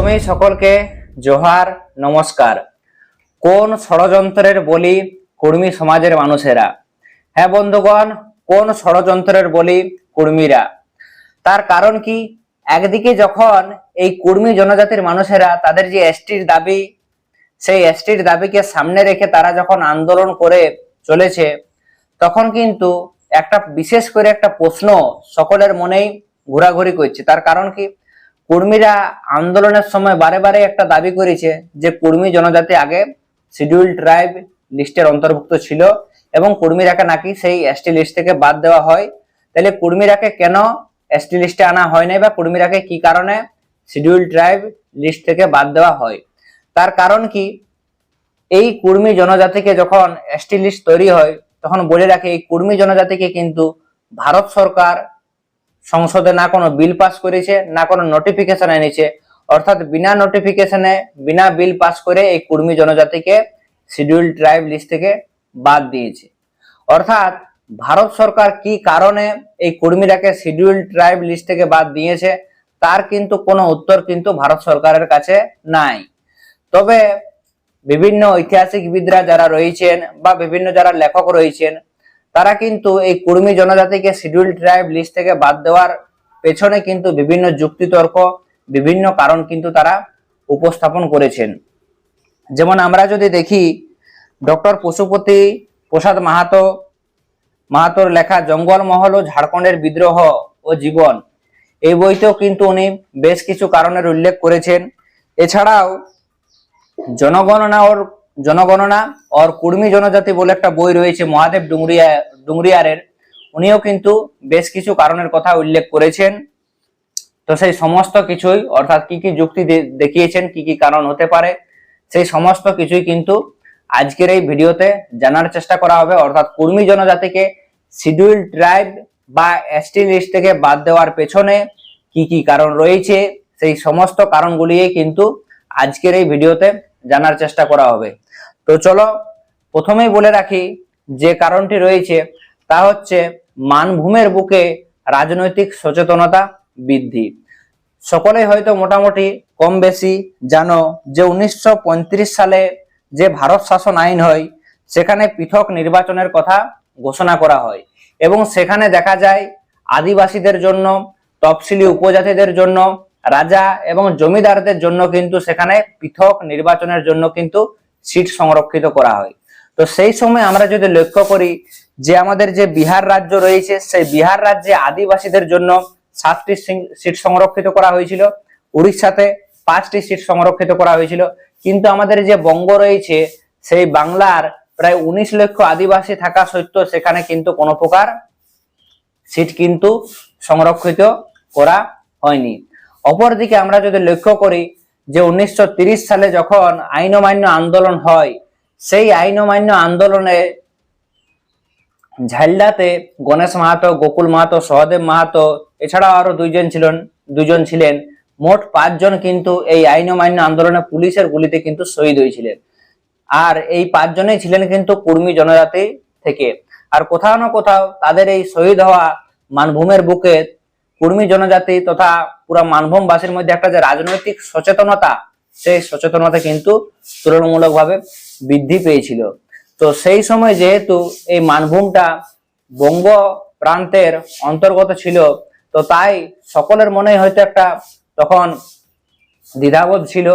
প্রথমেই সকলকে জোহার, নমস্কার। কোন ষড়যন্ত্রের বলি কর্মী সমাজের মানুষেরা? হ্যাঁ বন্ধুগণ, কোন ষড়যন্ত্রের বলি কর্মীরা? তার কারণ কি? একদিকে যখন এই কর্মী জনজাতির মানুষেরা তাদের যে এসটির দাবি, সেই এসটির দাবিকে সামনে রেখে তারা যখন আন্দোলন করে চলেছে, তখন কিন্তু একটা বিশেষ করে একটা প্রশ্ন সকলের মনেই ঘোরাঘুরি করছে। তার কারণ কি? কর্মীরা আন্দোলনের সময় বারে বারে একটা দাবি করেছে যে কর্মী জনজাতি আগে শিডিউল ট্রাইব লিস্টের অন্তর্ভুক্ত ছিল এবং কর্মীরাকে নাকি সেই এসটি লিস্ট থেকে বাদ দেওয়া হয়। তাহলে কর্মীরাকে কেন এসটি লিস্টে আনা হয় নাই বা কর্মীরাকে কি কারণে শিডিউল ট্রাইব লিস্ট থেকে বাদ দেওয়া হয়? তার কারণ কি? এই কুর্মী জনজাতিকে যখন এসটি লিস্ট তৈরি হয়, তখন বলে রাখে এই কুর্মী জনজাতিকে কিন্তু ভারত সরকার সংসদে না কোনো বিল পাস করেছে, না কোনো নোটিফিকেশন এনেছে। অর্থাৎ বিনা নোটিফিকেশনে বিনা বিল পাস করে এই কুর্মী জনজাতিকে শিডিউল ট্রাইব লিস্ট থেকে বাদ দিয়েছে। অর্থাৎ ভারত সরকার কি কারণে এই কর্মীরাকে শিডিউল ট্রাইব লিস্ট থেকে বাদ দিয়েছে, তার কিন্তু কোনো উত্তর কিন্তু ভারত সরকারের কাছে নাই। তবে বিভিন্ন ঐতিহাসিকবিদরা যারা রয়েছেন বা বিভিন্ন যারা লেখক রয়েছেন তারা কিন্তু এই কুর্মী জনজাতিকে শিডিউল ট্রাইব লিস্ট থেকে বাদ দেওয়ার পেছনে কিন্তু বিভিন্ন যুক্তিতর্ক, বিভিন্ন কারণ কিন্তু তারা উপস্থাপন করেছেন। যেমন আমরা যদি দেখি, ডক্টর পশুপতি প্রসাদ মাহাতো, মাহাতোর লেখা জঙ্গলমহল ও ঝাড়খণ্ডের বিদ্রোহ ও জীবন, এই বইতেও কিন্তু উনি বেশ কিছু কারণের উল্লেখ করেছেন। এছাড়াও জনগণনা ওর জনগণনা ওর কুর্মী জনজাতি বলে একটা বই রয়েছে, মহাদেব ডুংরিয়া ডুংরিয়ারের উনিও কিন্তু বেশ কিছু কারণের কথা উল্লেখ করেছেন। তো সেই সমস্ত কিছুই, অর্থাৎ কি কি যুক্তি দেখিয়েছেন, কি কি কারণ হতে পারে, সেই সমস্ত কিছুই কিন্তু আজকের এই ভিডিওতে জানার চেষ্টা করা হবে। অর্থাৎ কুর্মী জনজাতিকে শিডিউল ট্রাইব বা এসটি লিস্ট থেকে বাদ দেওয়ার পেছনে কি কি কারণ রয়েছে, সেই সমস্ত কারণগুলি কিন্তু আজকের এই ভিডিওতে জানার চেষ্টা করা হবে। তো চলো প্রথমেই বলে রাখি যে কারণটি রয়েছে, তা হচ্ছে মানভূমের বুকে রাজনৈতিক সচেতনতা বৃদ্ধি। সকলেই হয়তো মোটামুটি কম বেশি জানো যে উনিশশো পঁয়ত্রিশ সালে যে ভারত শাসন আইন হয়, সেখানে পৃথক নির্বাচনের কথা ঘোষণা করা হয় এবং সেখানে দেখা যায় আদিবাসীদের জন্য, তফসিলি উপজাতিদের জন্য, রাজা এবং জমিদারদের জন্য কিন্তু সেখানে পৃথক নির্বাচনের জন্য কিন্তু সিট সংরক্ষিত করা হয়। তো সেই সময় আমরা যদি লক্ষ্য করি যে আমাদের যে বিহার রাজ্য রয়েছে, সেই বিহার রাজ্যে আদিবাসীদের জন্য সাতটি সিট সংরক্ষিত করা হয়েছিল। উড়িষ্যাতে পাঁচটি সিট সংরক্ষিত করা হয়েছিল। কিন্তু আমাদের যে বঙ্গ রয়েছে, সেই বাংলার প্রায় উনিশ লক্ষ আদিবাসী থাকা সত্ত্বেও সেখানে কিন্তু কোনো প্রকার সিট কিন্তু সংরক্ষিত করা হয়নি। অপরদিকে আমরা যদি লক্ষ্য করি যে উনিশশো সালে যখন আইন অমান্য আন্দোলন হয়, সেই আইন অমান্য আন্দোলনে ঝালদাতে গণেশ মাহাতো, গোকুল মাহাতো, সহদেব মাহাতো, এছাড়াও আরও দুইজন ছিলেন দুজন ছিলেন। মোট পাঁচজন কিন্তু এই আইন অমান্য আন্দোলনে পুলিশের গুলিতে কিন্তু শহীদ হয়েছিলেন। আর এই পাঁচজনেই ছিলেন কিন্তু কুর্মী জনজাতি থেকে। আর কোথাও না কোথাও তাদের এই শহীদ হওয়া মানভূমের বুকে কুর্মী জনজাতি তথা পুরো মানভূমবাসীর মধ্যে একটা যে রাজনৈতিক সচেতনতা, সেই সচেতনতা কিন্তু তুলনামূলকভাবে বৃদ্ধি পেয়েছিল। তো সেই সময় যেহেতু এই মানভূমটা বঙ্গ প্রান্তের অন্তর্গত ছিল, তো তাই সকলের মনে হয়তো একটা তখন দ্বিধাবোধ ছিল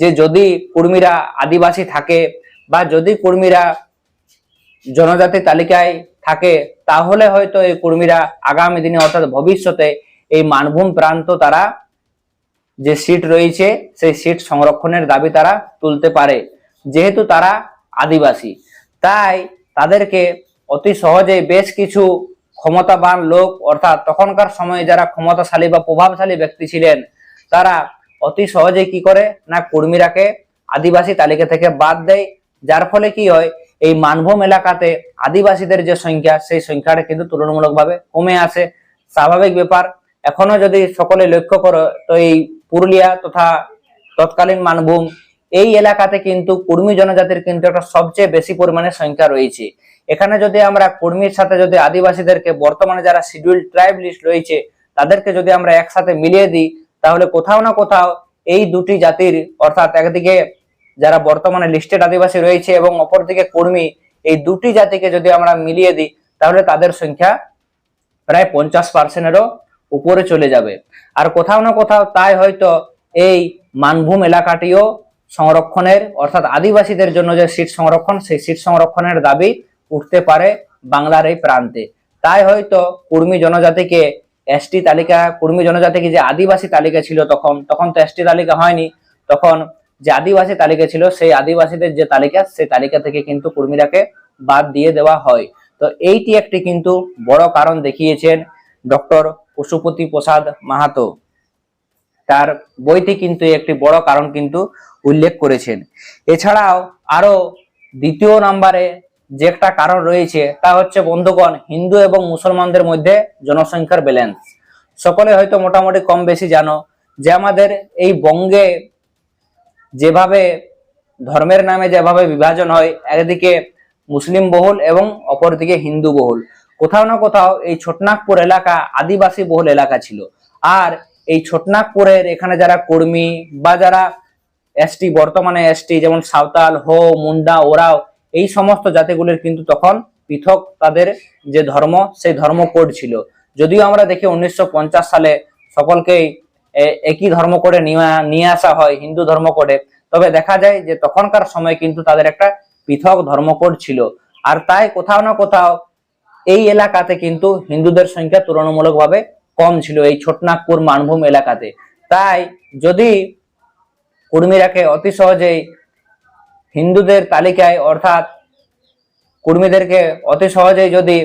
যে যদি কুর্মীরা আদিবাসী থাকে বা যদি কুর্মীরা জনজাতি তালিকায় থাকে, তাহলে হয়তো এই কুর্মীরা আগামী দিনে অর্থাৎ ভবিষ্যতে এই মানভূম প্রান্ত তারা যে সিট রয়েছে, সেই সিট সংরক্ষণের দাবি তারা তুলতে পারে। যেহেতু তারা আদিবাসী, তাই তাদেরকে অতি সহজে বেশ কিছু ক্ষমতাবান লোক, অর্থাৎ তখনকার সময়ে যারা ক্ষমতাশালী বা প্রভাবশালী ব্যক্তি ছিলেন, তারা অতি সহজে কি করে না কর্মীরাকে আদিবাসী তালিকা থেকে বাদ দেয়। যার ফলে কি হয়, এই মানভূম এলাকাতে আদিবাসীদের যে সংখ্যা, সেই সংখ্যাটা কিন্তু তুলনামূলকভাবে কমে আসে। স্বাভাবিক ব্যাপার এখনও যদি সকলে লক্ষ্য করো, তো এই পুরুলিয়া তথা তৎকালীন মানভূম, এই এলাকাতে কিন্তু কুর্মী জনজাতির কিন্তু একটা সবচেয়ে বেশি পরিমাণে সংখ্যা রয়েছে। এখানে যদি আমরা কুর্মীর সাথে যদি আদিবাসীদেরকে, বর্তমানে যারা শিডিউল ট্রাইব লিস্ট রয়েছে, তাদেরকে যদি আমরা একসাথে মিলিয়ে দিই, তাহলে কোথাও না কোথাও এই দুটি জাতির, অর্থাৎ একদিকে যারা বর্তমানে লিস্টেড আদিবাসী রয়েছে এবং অপরদিকে কর্মী, এই দুটি জাতিকে যদি আমরা মিলিয়ে দিই, তাহলে তাদের সংখ্যা প্রায় পঞ্চাশ পার্সেন্টেরও উপরে চলে যাবে। আর কোথাও না কোথাও তাই হয়তো এই মানভূম এলাকাটিও সংরক্ষণের, অর্থাৎ আদিবাসীদের জন্য যে সিট সংরক্ষণ, সেই সিট সংরক্ষণের দাবি উঠতে পারে বাংলার এই প্রান্তে। তাই হয়তো কুর্মী জনজাতিকে এসটি তালিকা, কুর্মী জনজাতিকে যে আদিবাসী তালিকা ছিল তখন তখন তো এসটি তালিকা হয়নি। তখন যে আদিবাসী তালিকা ছিল, সেই আদিবাসীদের যে তালিকা, সেই তালিকা থেকে কিন্তু কুর্মীরাকে বাদ দিয়ে দেওয়া হয়। তো এইটি একটি কিন্তু বড় কারণ দেখিয়েছেন ডক্টর পশুপতি প্রসাদ মাহাতো। তার বইতে কিন্তু একটি বড় কারণ কিন্তু উল্লেখ করেছেন। এছাড়াও আরও দ্বিতীয় নাম্বারে যে একটা কারণ রয়েছে, তা হচ্ছে বন্ধুগণ, হিন্দু এবং মুসলমানদের মধ্যে জনসংখ্যার ব্যালেন্স সকলে হয়তো মোটামুটি কম বেশি জানো যে আমাদের এই বঙ্গে যেভাবে ধর্মের নামে যেভাবে বিভাজন হয়, একদিকে মুসলিম বহুল এবং অপরদিকে হিন্দু বহুল। কোথাও না কোথাও এই ছোটনাগপুর এলাকা আদিবাসী বহুল এলাকা ছিল। আর এই ছোটনাগপুরের এখানে যারা কর্মী বা যারা এসটি বর্তমানে এসটি যেমন সাঁওতাল, হো মুন্ডা ওরাও, এই সমস্ত জাতিগুলির কিন্তু তখন পৃথক তাদের যে ধর্ম, সেই ধর্ম কোড ছিল। যদিও আমরা দেখি উনিশশো পঞ্চাশ সালে সকলকেই একই ধর্ম কোডে নিয়ে- আসা হয়, হিন্দু ধর্ম কোডে তবে দেখা যায় যে তখনকার সময় কিন্তু তাদের একটা পৃথক ধর্মকোড ছিল। আর তাই কোথাও না কোথাও এই এলাকাতে কিন্তু হিন্দুদের সংখ্যা তুলনামূলকভাবে কম ছিল, এই ছোটনাগপুর মানভূম এলাকাতে। তাই যদি কুর্মীরাকে অতি সহজেই হিন্দুদের তালিকায়, অর্থাৎ কুর্মীদেরকে অতি সহজেই যদি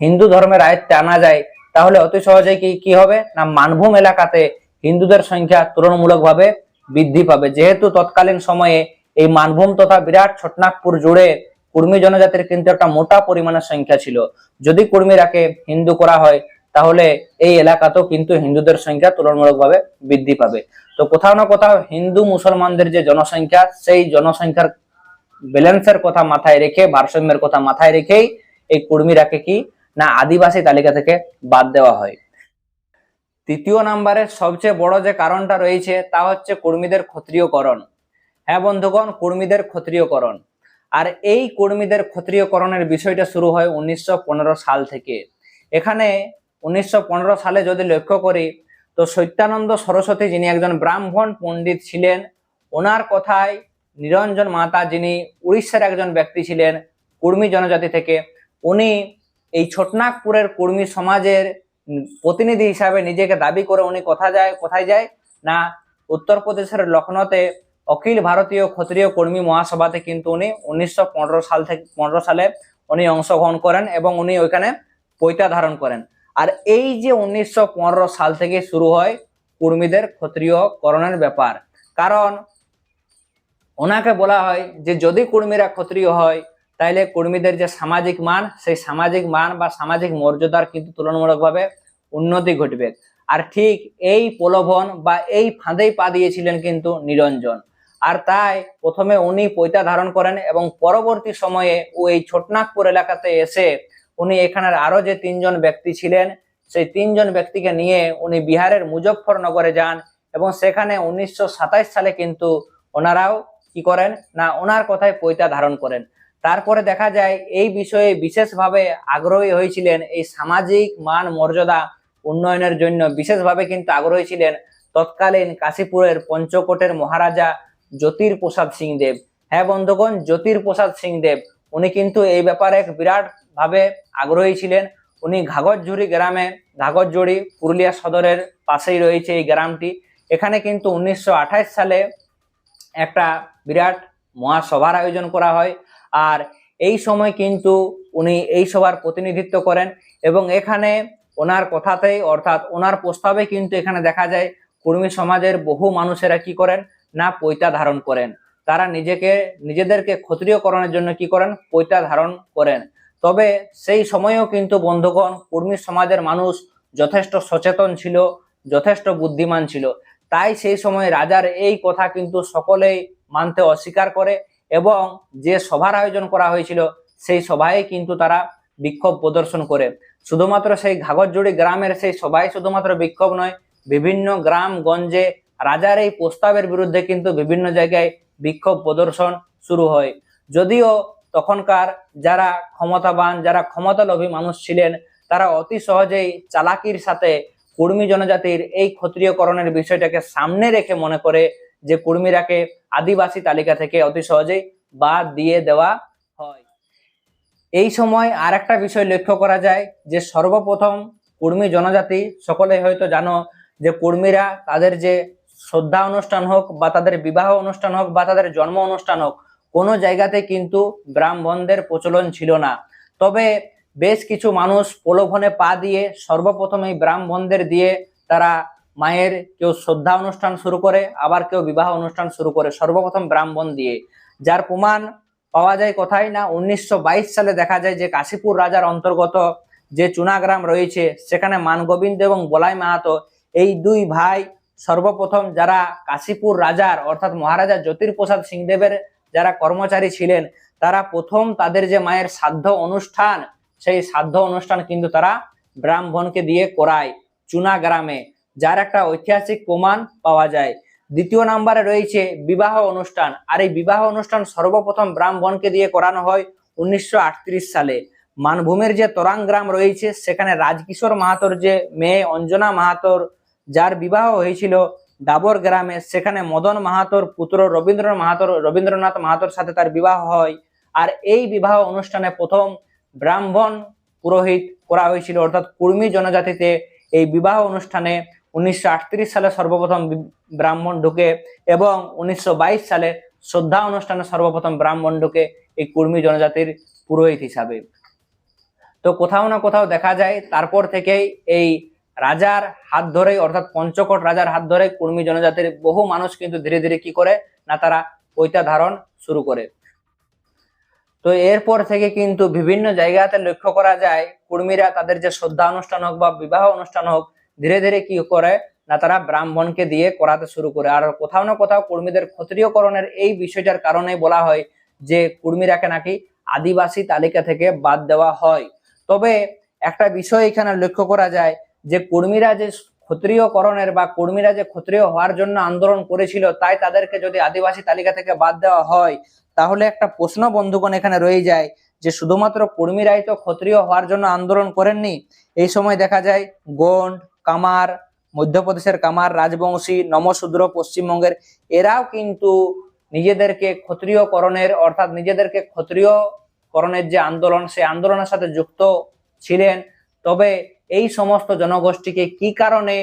হিন্দু ধর্মের আয়ত্তে আনা যায়, তাহলে অতি সহজেই কি কি হবে? না, মানভূম এলাকাতে হিন্দুদের সংখ্যা তুলনামূলকভাবে বৃদ্ধি পাবে। যেহেতু তৎকালীন সময়ে এই মানভূম তথা বিরাট ছোটনাগপুর জুড়ে কুর্মী জনজাতির কিন্তু একটা মোটা পরিমাণের সংখ্যা ছিল। যদি কুর্মীরাকে হিন্দু করা হয়, তাহলে এই এলাকাতেও কিন্তু হিন্দুদের সংখ্যা তুলনামূলকভাবে বৃদ্ধি পাবে। তো কোথাও না কোথাও হিন্দু মুসলমানদের যে জনসংখ্যা, সেই জনসংখ্যার ব্যালেন্সের কথা মাথায় রেখে, ভারসাম্যের কথা মাথায় রেখেই এই কুর্মীরাকে কি না আদিবাসী তালিকা থেকে বাদ দেওয়া হয়। তৃতীয় নাম্বারে সবচেয়ে বড় যে কারণটা রয়েছে, তা হচ্ছে কর্মীদের ক্ষত্রিয়করণ। হ্যাঁ বন্ধুগণ, কর্মীদের ক্ষত্রিয়করণ। আর এই কর্মীদের ক্ষত্রিয়করণের বিষয়টা শুরু হয় উনিশশো পনেরো সাল থেকে। এখানে উনিশশো পনেরো সালে যদি লক্ষ্য করি, তো সত্যানন্দ সরস্বতী যিনি একজন ব্রাহ্মণ পণ্ডিত ছিলেন, ওনার কথায় নিরঞ্জন মাতা যিনি উড়িষ্যার একজন ব্যক্তি ছিলেন, কুর্মী জনজাতি থেকে, উনি এই ছোটনাগপুরের কুর্মী সমাজের প্রতিনিধি হিসাবে নিজেকে দাবি করে উনি কোথা যায়, কোথায় যায়? না, উত্তরপ্রদেশের লখনৌতে অখিল ভারতীয় ক্ষত্রিয় কর্মী মহাসভাতে কিন্তু উনি উনিশশো পনেরো সাল থেকে, পনেরো সালে উনি অংশগ্রহণ করেন এবং উনি ওইখানে পৈতা ধারণ করেন। আর এই যে উনিশশো পনেরো সাল থেকে শুরু হয় কর্মীদের ক্ষত্রিয়করণের ব্যাপার, কারণ ওনাকে বলা হয় যে যদি কর্মীরা ক্ষত্রিয় হয়, তাইলে কর্মীদের যে সামাজিক মান, সেই সামাজিক মান বা সামাজিক মর্যাদার কিন্তু তুলনামূলকভাবে উন্নতি ঘটবে। আর ঠিক এই প্রলোভন বা এই ফাঁদেই পা দিয়েছিলেন কিন্তু নিরঞ্জন। আর তাই প্রথমে উনি পৈতা ধারণ করেন এবং পরবর্তী সময়ে ও এই ছোটনাগপুর এলাকাতে এসে উনি এখানের আরও যে তিনজন ব্যক্তি ছিলেন, সেই তিনজন ব্যক্তিকে নিয়ে উনি বিহারের মুজফ্ফরনগরে যান এবং সেখানে উনিশশো সাতাশ সালে কিন্তু ওনারাও কি করেন না ওনার কথায় পৈতা ধারণ করেন। তারপরে দেখা যায় এই বিষয়ে বিশেষভাবে আগ্রহী হয়েছিলেন এই সামাজিক মান মর্যাদা উন্নয়নের জন্য। বিশেষভাবে কিন্তু আগ্রহী ছিলেন তৎকালীন কাশীপুরের পঞ্চকোটের মহারাজা জ্যোতির প্রসাদ সিং দেব হ্যাঁ বন্ধুগণ জ্যোতির প্রসাদ সিং দেব উনি কিন্তু এই ব্যাপারে বিরাট ভাবে আগ্রহী ছিলেন। উনি ঘাগরঝুড়ি গ্রামে ঘাগরজুড়ি পুরুলিয়া সদরের পাশেই রয়েছে এই গ্রামটি। এখানে কিন্তু উনিশশো আঠাশ সালে একটা বিরাট মহাসভার আয়োজন করা হয়। আর এই সময় কিন্তু উনি এই সভার প্রতিনিধিত্ব করেন এবং এখানে ওনার কথাতেই অর্থাৎ ওনার প্রস্তাবে কিন্তু এখানে দেখা যায়, কর্মী সমাজের বহু মানুষেরা কি করেন? না পৈতা ধারণ করেন। তারা নিজেকে, নিজেদেরকে ক্ষত্রিয়করণের জন্য কি করেন? পৈতা ধারণ করেন। তবে সেই সময়েও কিন্তু বন্ধুগণ, কর্মী সমাজের মানুষ যথেষ্ট সচেতন ছিল, যথেষ্ট বুদ্ধিমান ছিল। তাই সেই সময় রাজার এই কথা কিন্তু সকলেই মানতে অস্বীকার করে এবং যে সভার আয়োজন করা হয়েছিল, সেই সভায় কিন্তু তারা বিক্ষোভ প্রদর্শন করে। শুধুমাত্র সেই ঘাগরজুড়ি গ্রামের সেই সভায় শুধুমাত্র বিক্ষোভ নয়, বিভিন্ন গ্রাম, গঞ্জে রাজার এই প্রস্তাবের বিরুদ্ধে কিন্তু বিভিন্ন জায়গায় বিক্ষোভ প্রদর্শন শুরু হয়। যদিও তখনকার যারা ক্ষমতাবান, যারা ক্ষমতালোভী মানুষ ছিলেন, তারা অতি সহজেই চালাকির সাথে কুর্মী জনজাতির এই ক্ষত্রিয়করণের বিষয়টাকে সামনে রেখে মনে করে যে কুর্মীরাকে আদিবাসী তালিকা থেকে অতি সহজেই বাদ দিয়ে দেওয়া হয়। এই সময় আর একটা বিষয় লক্ষ্য করা যায় যে সর্বপ্রথম কুর্মী জনজাতি সকলে হয়তো জানো যে কুর্মীরা তাদের যে শ্রদ্ধা অনুষ্ঠান হোক বা তাদের বিবাহ অনুষ্ঠান হোক বা তাদের জন্ম অনুষ্ঠান হোক, কোনো জায়গাতে কিন্তু ব্রাহ্মণদের প্রচলন ছিল না। তবে বেশ কিছু মানুষ প্রলোভনে পা দিয়ে সর্বপ্রথম এই ব্রাহ্মণদের দিয়ে তারা মায়ের কেউ শ্রদ্ধা অনুষ্ঠান শুরু করে, আবার কেউ বিবাহ অনুষ্ঠান শুরু করে, সর্বপ্রথম ব্রাহ্মণ দিয়ে। যার প্রমাণ পাওয়া যায় কোথায় না, উনিশশো বাইশ সালে দেখা যায় যে কাশীপুর রাজার অন্তর্গত যে চুনাগ্রাম রয়েছে, সেখানে মানগোবিন্দ এবং বলাই মাহাতো এই দুই ভাই সর্বপ্রথম যারা কাশীপুর রাজার, অর্থাৎ মহারাজা জ্যোতির্প্রসাদ সিংদেবের যারা কর্মচারী ছিলেন, তারা প্রথম তাদের যে মায়ের শ্রাদ্ধ অনুষ্ঠান, সেই শ্রাদ্ধ অনুষ্ঠান কিন্তু তারা ব্রাহ্মণকে দিয়ে করায় চুনা গ্রামে, যার একটা ঐতিহাসিক প্রমাণ পাওয়া যায়। দ্বিতীয় নাম্বারে রয়েছে বিবাহ অনুষ্ঠান। আর এই বিবাহ অনুষ্ঠান সর্বপ্রথম ব্রাহ্মণকে দিয়ে করানো হয় উনিশশো আটত্রিশ সালে। মানভূমের যে তরাং গ্রাম রয়েছে, সেখানে রাজকিশোর মাহাতোর যে মেয়ে অঞ্জনা মাহাতোর যার বিবাহ হয়েছিল ডাবর গ্রামে, সেখানে মদন মাহাতোর পুত্র রবীন্দ্র মাহাতোর, রবীন্দ্রনাথ মাহাতোর সাথে তার বিবাহ হয়। আর এই বিবাহ অনুষ্ঠানে প্রথম ব্রাহ্মণ পুরোহিত করা হয়েছিল, অর্থাৎ কুর্মী জনজাতিতে। এই বিবাহ অনুষ্ঠানে উনিশশো আটত্রিশ সালে সর্বপ্রথম ব্রাহ্মণ ঢুকে এবং উনিশশো বাইশ সালে শ্রদ্ধা অনুষ্ঠানে সর্বপ্রথম ব্রাহ্মণ ঢুকে এই কুর্মী জনজাতির পুরোহিত হিসাবে। তো কোথাও না কোথাও দেখা যায়, তারপর থেকেই এই রাজার হাত ধরেই, অর্থাৎ পঞ্চকোট রাজার হাত ধরে কুর্মী জনজাতির বহু মানুষ কিন্তু ধীরে ধীরে কি করে? না, তারা পৈতা ধারণ শুরু করে। তো এরপর থেকে কিন্তু বিভিন্ন জায়গাতে লক্ষ্য করা যায়, কুর্মীরা তাদের যে শ্রদ্ধা অনুষ্ঠান হোক বা বিবাহ অনুষ্ঠান হোক, ধীরে ধীরে কি করে? না, তারা ব্রাহ্মণকে দিয়ে করাতে শুরু করে। আর কোথাও না কোথাও কুর্মীদের ক্ষত্রিয়করণের এই বিষয়টার কারণে বলা হয় যে, কুর্মীরাকে নাকি আদিবাসী তালিকা থেকে বাদ দেওয়া হয়। তবে একটা বিষয় এখানে লক্ষ্য করা যায় যে কর্মীরা যে ক্ষত্রিয়করণের বা কর্মীরা যে ক্ষত্রিয় হওয়ার জন্য আন্দোলন করেছিল, তাই তাদেরকে যদি আদিবাসী তালিকা থেকে বাদ দেওয়া হয়, তাহলে একটা প্রশ্ন বন্ধুগণ এখানে রয়ে যায় যে শুধুমাত্র কর্মীরাই তো ক্ষত্রিয় হওয়ার জন্য আন্দোলন করেননি। এই সময় দেখা যায় গন্ড কামার, মধ্যপ্রদেশের কামার, রাজবংশী, নমশূদ্র, পশ্চিমবঙ্গের, এরাও কিন্তু নিজেদেরকে ক্ষত্রিয়করণের, অর্থাৎ নিজেদেরকে ক্ষত্রিয়করণের যে আন্দোলন, সেই আন্দোলনের সাথে যুক্ত ছিলেন। তবে এই সমস্ত জনগোষ্ঠীকে কি কারণে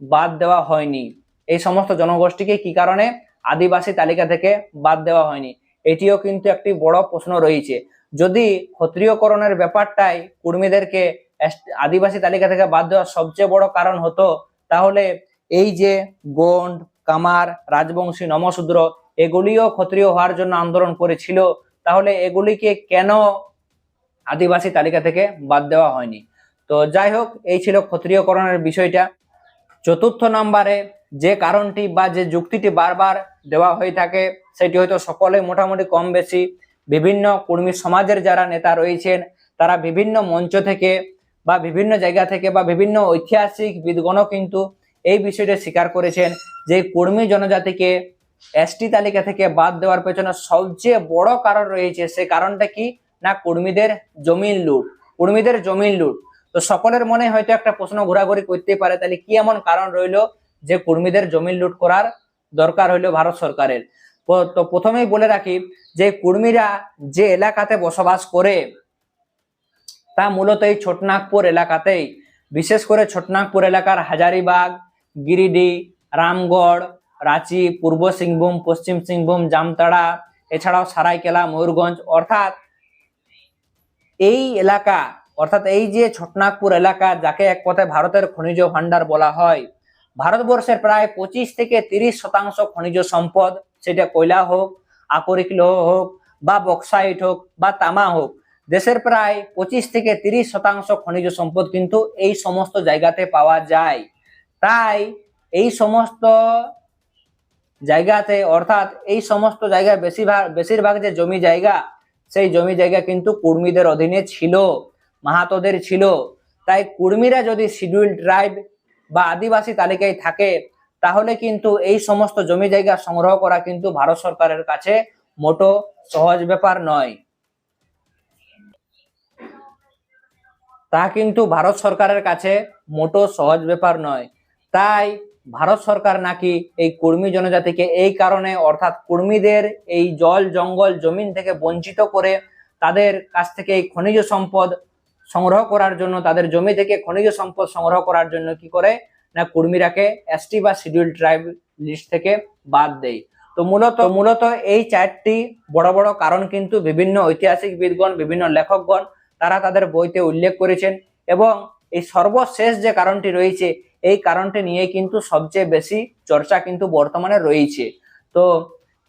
বাদ দেওয়া হয়নি? এই সমস্ত জনগোষ্ঠীকে কি কারণে আদিবাসী তালিকা থেকে বাদ দেওয়া হয়নি? এটিও কিন্তু একটি বড় প্রশ্ন রয়েছে। যদি ক্ষত্রিয়করণের ব্যাপারটাই কুর্মীদেরকে আদিবাসী তালিকা থেকে বাদ দেওয়ার সবচেয়ে বড় কারণ হতো, তাহলে এই যে গন্ড কামার, রাজবংশী, নমশূদ্র, এগুলিও ক্ষত্রিয় হওয়ার জন্য আন্দোলন করেছিল, তাহলে এগুলিকে কেন আদিবাসী তালিকা থেকে বাদ দেওয়া হয়নি? তো যাই হোক এই ছিল ক্ষত্রিয়করণের বিষয়টা। চতুর্থ নম্বরে যে কারণটি বা যে যুক্তিটি বারবার দেওয়া হয়ে থাকে, সেটি হয়তো সকলে মোটামুটি কম বেশি। বিভিন্ন কর্মী সমাজের যারা নেতা রয়েছেন, তারা বিভিন্ন মঞ্চ থেকে বা বিভিন্ন জায়গা থেকে বা বিভিন্ন ঐতিহাসিক বিদগণও কিন্তু এই বিষয়টা স্বীকার করেছেন যে কর্মী জনজাতিকে এসটি তালিকা থেকে বাদ দেওয়ার পেছনে সবচেয়ে বড় কারণ রয়েছে, সে কারণটা কি? না, কর্মীদের জমিন লুট। কর্মীদের জমিন লুট। তো সকলের মনে হয়তো একটা প্রশ্ন ঘোরাঘুরি করতে পারে, তাহলে কি এমন কারণ রইল যে কর্মীদের জমি লুট করার দরকার হইল ভারত সরকারের? তো প্রথমেই বলে রাখি যে কর্মীরা যে এলাকাতে বসবাস করে, তা মূলত এই ছোটনাগপুর এলাকাতেই। বিশেষ করে ছোটনাগপুর এলাকার হাজারিবাগ, গিরিডি, রামগড়, রাঁচি, পূর্ব সিংভূম, পশ্চিম সিংভূম, জামতাড়া, এছাড়াও সারাইকেলা, ময়ূরগঞ্জ, অর্থাৎ এই এলাকা অর্থাৎ এই যে ছোটনাগপুর এলাকা, যাকে এক কথায় ভারতের খনিজ ভান্ডার বলা হয়, ভারতবর্ষের প্রায় পঁচিশ থেকে তিরিশ শতাংশ খনিজ সম্পদ, সেটা কয়লা হোক, আকরিক লৌহ হোক, বা বক্সাইট হোক, বা তামা হোক, দেশের প্রায় পঁচিশ থেকে তিরিশ শতাংশ খনিজ সম্পদ কিন্তু এই সমস্ত জায়গাতে পাওয়া যায়। তাই এই সমস্ত জায়গাতে, অর্থাৎ এই সমস্ত জায়গায় বেশিরভাগ বেশিরভাগ যে জমি জায়গা, সেই জমি জায়গা কিন্তু কর্মীদের অধীনে ছিল। মাহাতোদের ছিল। তাই কুর্মীরা যদি শিডিউল ট্রাইব বা আদিবাসী তালিকায় থাকে, তাহলে কিন্তু এই সমস্ত জমি জায়গা সংগ্রহ করা কিন্তু ভারত সরকারের কাছে মোটো সহজ ব্যাপার নয়। তা কিন্তু ভারত সরকারের কাছে মোটো সহজ ব্যাপার নয়। তাই ভারত সরকার নাকি এই কুর্মী জনজাতিকে এই কারণে, অর্থাৎ কুর্মীদের এই জল জঙ্গল জমিন থেকে বঞ্চিত করে তাদের কাছ থেকে এই খনিজ সম্পদ সংগ্রহ করার জন্য, তাদের জমি থেকে খনিজ সম্পদ সংগ্রহ করার জন্য কি করে? না, কুর্মীরাকে এসটি বা শিডিউল ট্রাইব লিস্ট থেকে বাদ দেয়। তো মূলত মূলত এই চারটি বড় বড় কারণ কিন্তু বিভিন্ন ঐতিহাসিক বিদগণ, বিভিন্ন লেখকগণ, তারা তাদের বইতে উল্লেখ করেছেন এবং এই সর্বশেষ যে কারণটি রয়েছে, এই কারণটি নিয়ে কিন্তু সবচেয়ে বেশি চর্চা কিন্তু বর্তমানে রয়েছে। তো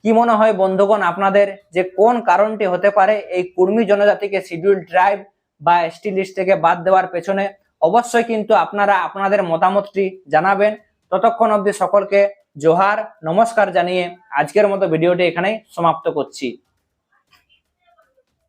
কি মনে হয় বন্ধুগণ আপনাদের যে কোন কারণটি হতে পারে এই কুর্মী জনজাতিকে শিডিউল ট্রাইব বা এসটি লিস্ট থেকে বাদ দেওয়ার পেছনে অবশ্যই কিন্তু আপনারা আপনাদের মতামতটি জানাবেন। ততক্ষণ অব্দি সকলকে জোহার, নমস্কার জানিয়ে আজকের মতো ভিডিওটি এখানেই সমাপ্ত করছি।